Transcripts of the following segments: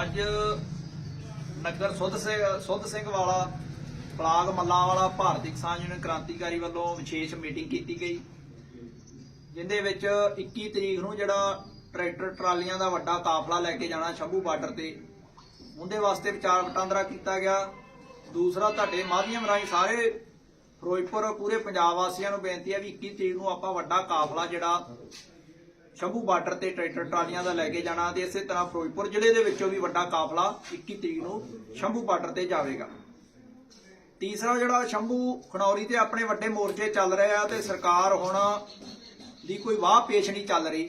ਅੱਜ ਨਗਰ ਸੁੱਧ ਸਿੰਘ ਸੁੱਧ ਸਿੰਘ ਵਾਲਾ ਬਲਾਕ ਮੱਲਾਂ ਵਾਲਾ ਭਾਰਤੀ ਕਿਸਾਨ ਯੂਨੀਅਨ ਕ੍ਰਾਂਤੀਕਾਰੀ ਵੱਲੋਂ ਵਿਸ਼ੇਸ਼ ਮੀਟਿੰਗ ਕੀਤੀ ਗਈ, ਜਿੰਦੇ ਵਿੱਚ 21 ਤਰੀਕ ਨੂੰ ਜਿਹੜਾ ਟਰੈਕਟਰ ਟਰਾਲੀਆਂ ਦਾ ਵੱਡਾ ਕਾਫਲਾ ਲੈ ਕੇ ਜਾਣਾ ਸ਼ੰਭੂ ਬਾਰਡਰ ਤੇ, ਉਹਦੇ ਵਾਸਤੇ ਵਿਚਾਰ ਵਟਾਂਦਰਾ ਕੀਤਾ ਗਿਆ। ਦੂਸਰਾ, ਤੁਹਾਡੇ ਮਾਧਿਅਮ ਰਾਹੀਂ ਸਾਰੇ ਫਿਰੋਜ਼ਪੁਰ, ਪੂਰੇ ਪੰਜਾਬ ਵਾਸੀਆਂ ਨੂੰ ਬੇਨਤੀ ਹੈ ਵੀ 21 ਤਰੀਕ ਨੂੰ ਆਪਾਂ ਵੱਡਾ ਕਾਫਲਾ ਜਿਹੜਾ ਸ਼ੰਭੂ ਬਾਰਡਰ ਤੇ ਟਰੈਕਟਰ ਟਰਾਲੀਆਂ ਦਾ ਲੈ ਕੇ ਜਾਣਾ ਤੇ ਇਸੇ ਤਰ੍ਹਾਂ ਫਿਰੋਜ਼ਪੁਰ ਜ਼ਿਲ੍ਹੇ ਦੇ ਵਿੱਚੋਂ ਵੀ ਵੱਡਾ ਕਾਫਲਾ 21 ਤਰੀਕ ਨੂੰ ਸ਼ੰਭੂ ਬਾਰਡਰ ਤੇ ਜਾਵੇਗਾ। ਤੀਸਰਾ ਜਿਹੜਾ ਸ਼ੰਭੂ ਖਨੌਰੀ ਤੇ ਆਪਣੇ ਵੱਡੇ ਮੋਰਚੇ ਚੱਲ ਰਹੇ ਆ ਤੇ ਸਰਕਾਰ ਹੁਣ ਦੀ ਕੋਈ ਵਾਹ ਪੇਸ਼ ਨਹੀਂ ਚੱਲ ਰਹੀ,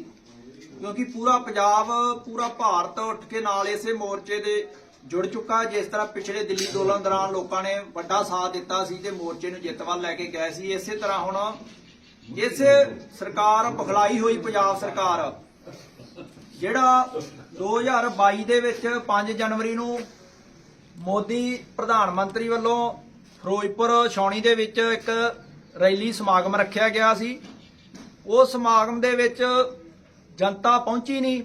ਕਿਉਂਕਿ ਪੂਰਾ ਪੰਜਾਬ, ਪੂਰਾ ਭਾਰਤ ਉੱਠ ਕੇ ਨਾਲ ਇਸੇ ਮੋਰਚੇ ਦੇ ਜੁੜ ਚੁੱਕਾ ਜਿਸ ਤਰ੍ਹਾਂ ਪਿਛਲੇ ਦਿੱਲੀ ਅੰਦੋਲਨ ਦੌਰਾਨ ਲੋਕਾਂ ਨੇ ਵੱਡਾ ਸਾਥ ਦਿੱਤਾ ਸੀ ਤੇ ਮੋਰਚੇ ਨੂੰ ਜਿੱਤ ਵੱਲ ਲੈ ਕੇ ਗਏ ਸੀ। ਇਸੇ ਤਰ੍ਹਾਂ ਹੁਣ ਇਸੇ ਸਰਕਾਰ ਬਖਲਾਈ ਹੋਈ ਪੰਜਾਬ ਸਰਕਾਰ, ਜਿਹੜਾ 2022 ਦੇ ਵਿੱਚ 5 ਜਨਵਰੀ ਨੂੰ ਮੋਦੀ ਪ੍ਰਧਾਨ ਮੰਤਰੀ ਵੱਲੋਂ ਫਿਰੋਜ਼ਪੁਰ ਛਾਉਣੀ ਦੇ ਵਿੱਚ ਇੱਕ ਰੈਲੀ ਸਮਾਗਮ ਰੱਖਿਆ ਗਿਆ ਸੀ। ਉਸ ਸਮਾਗਮ ਦੇ ਵਿੱਚ ਜਨਤਾ ਪਹੁੰਚੀ ਨਹੀਂ,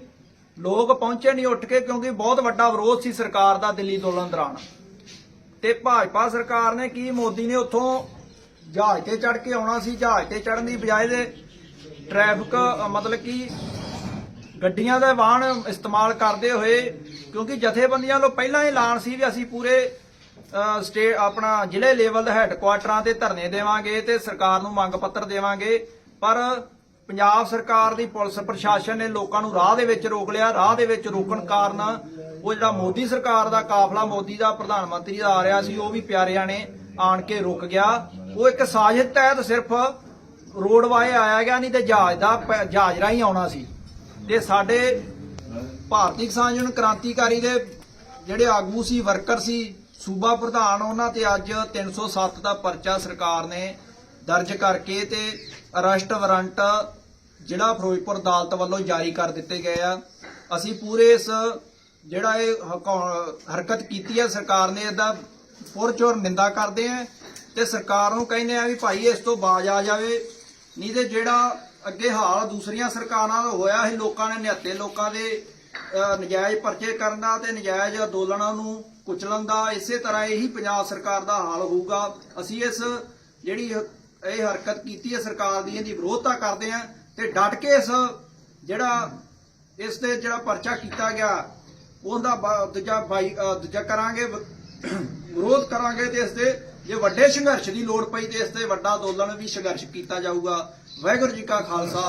ਲੋਕ ਪਹੁੰਚੇ ਨਹੀਂ ਉੱਠ ਕੇ ਕਿਉਂਕਿ ਬਹੁਤ ਵੱਡਾ ਵਿਰੋਧ ਸੀ ਸਰਕਾਰ ਦਾ ਦਿੱਲੀ ਅੰਦੋਲਨ ਦੌਰਾਨ। ਤੇ ਭਾਜਪਾ ਸਰਕਾਰ ਨੇ ਕੀ ਮੋਦੀ ਨੇ ਉੱਥੋਂ ਜਹਾਜ਼ ਤੇ ਚੜ ਕੇ ਆਉਣਾ ਸੀ, ਜਹਾਜ਼ ਤੇ ਚੜਨ ਦੀ ਬਜਾਏ ਦੇ ਟ੍ਰੈਫਿਕ ਮਤਲਬ ਕਿ ਗੱਡੀਆਂ ਦਾ ਵਾਹਨ ਇਸਤੇਮਾਲ ਕਰਦੇ ਹੋਏ, ਕਿਉਂਕਿ ਜਥੇਬੰਦੀਆਂ ਵੱਲੋਂ ਪਹਿਲਾਂ ਹੀ ਐਲਾਨ ਸੀ ਵੀ ਅਸੀਂ ਪੂਰੇ ਸਟੇਟ ਆਪਣਾ ਜ਼ਿਲ੍ਹੇ ਲੈਵਲ ਦੇ ਹੈੱਡਕੁਆਟਰਾਂ ਤੇ ਧਰਨੇ ਦੇਵਾਂਗੇ ਤੇ ਸਰਕਾਰ ਨੂੰ ਮੰਗ ਪੱਤਰ ਦੇਵਾਂਗੇ। ਪਰ ਪੰਜਾਬ ਸਰਕਾਰ ਦੀ ਪੁਲਿਸ ਪ੍ਰਸ਼ਾਸਨ ਨੇ ਲੋਕਾਂ ਨੂੰ ਰਾਹ ਦੇ ਵਿੱਚ ਰੋਕ ਲਿਆ। ਰਾਹ ਦੇ ਵਿੱਚ ਰੋਕਣ ਕਾਰਨ ਉਹ ਜਿਹੜਾ ਮੋਦੀ ਸਰਕਾਰ ਦਾ ਕਾਫਲਾ, ਮੋਦੀ ਦਾ ਪ੍ਰਧਾਨ ਮੰਤਰੀ ਦਾ ਆ ਰਿਹਾ ਸੀ, ਉਹ ਵੀ ਪਿਆਰਿਆਂ ਨੇ ਆਣ ਕੇ ਰੁਕ ਗਿਆ। ਉਹ ਇੱਕ ਸਾਜ਼ਿਸ਼ ਤਹਿਤ ਸਿਰਫ ਰੋਡ ਵਾਏ ਆਇਆ ਗਿਆ ਨਹੀਂ ਤੇ ਜਹਾਜ਼ ਦਾ ਪ- ਜਹਾਜ਼ ਰਾਹੀਂ ਆਉਣਾ ਸੀ। ਤੇ ਸਾਡੇ ਭਾਰਤੀ ਕਿਸਾਨ ਯੂਨੀਅਨ ਕ੍ਰਾਂਤੀਕਾਰੀ ਦੇ ਜਿਹੜੇ ਆਗੂ ਸੀ, ਵਰਕਰ ਸੀ, ਸੂਬਾ ਪ੍ਰਧਾਨ ਉਹਨਾਂ ਤੇ ਅੱਜ 307 ਦਾ ਪਰਚਾ ਸਰਕਾਰ ਨੇ ਦਰਜ ਕਰਕੇ ਤੇ ਅਰੈਸਟ ਵਾਰੰਟ ਜ਼ਿਲ੍ਹਾ ਫਿਰੋਜ਼ਪੁਰ ਅਦਾਲਤ ਵੱਲੋਂ ਜਾਰੀ ਕਰ ਦਿੱਤੇ ਗਏ ਆ। ਅਸੀਂ ਪੂਰੇ ਇਸ ਜਿਹੜਾ ਇਹ ਹਰਕਤ ਕੀਤੀ ਹੈ ਸਰਕਾਰ ਨੇ ਇਹਦਾ ਪੁਰਚੋਰ ਨਿੰਦਾ ਕਰਦੇ ਆ। ਤੇ ਸਰਕਾਰ ਨੂੰ ਕਹਿੰਦੇ ਆ ਵੀ ਭਾਈ ਇਸ ਤੋਂ ਬਾਜ਼ ਆ ਜਾਵੇ। ਨਹੀਂ ਤੇ ਜਿਹੜਾ ਅੱਗੇ ਹਾਲ ਦੂਸਰੀਆਂ ਸਰਕਾਰਾਂ ਦਾ ਹੋਇਆ ਸੀ, ਲੋਕਾਂ ਨੇ ਨਿਹੱਤੇ ਲੋਕਾਂ ਦੇ ਨਜਾਇਜ਼ ਪਰਚੇ ਕਰਨ ਦਾ ਤੇ ਨਜਾਇਜ਼ ਅੰਦੋਲਨਾਂ ਨੂੰ ਕੁਚਲਣ ਦਾ, ਇਸੇ ਤਰ੍ਹਾਂ ਇਹੀ ਪੰਜਾਬ ਸਰਕਾਰ ਦਾ ਹਾਲ ਹੋਊਗਾ। ਅਸੀਂ ਇਸ ਜਿਹੜੀ ਇਹ ਹਰਕਤ ਕੀਤੀ ਹੈ ਸਰਕਾਰ ਦੀ, ਇਹਦੀ ਵਿਰੋਧਤਾ ਕਰਦੇ ਆ ਤੇ ਡਟ ਕੇ ਇਸ ਜਿਹੜਾ, ਇਸ ਤੇ ਜਿਹੜਾ ਪਰਚਾ ਕੀਤਾ ਗਿਆ, ਉਹਦਾ ਦੂਜਾ ਬਾਈ ਦੂਜਾ ਕਰਾਂਗੇ, ਵਿਰੋਧ ਕਰਾਂਗੇ ਤੇ ਇਸ ਤੇ ਜੇ ਵੱਡੇ ਸੰਘਰਸ਼ ਦੀ ਲੋੜ ਪਈ ਤੇ ਇਸ ਤੇ ਵੱਡਾ ਅੰਦੋਲਨ ਵੀ ਸੰਘਰਸ਼ ਕੀਤਾ ਜਾਊਗਾ ਵਾਹਿਗੁਰੂ ਜੀ ਕਾ ਖਾਲਸਾ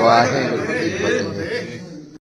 ਵਾਹਿਗੁਰੂ ਜੀ ਕੀ ਫਤਿਹ।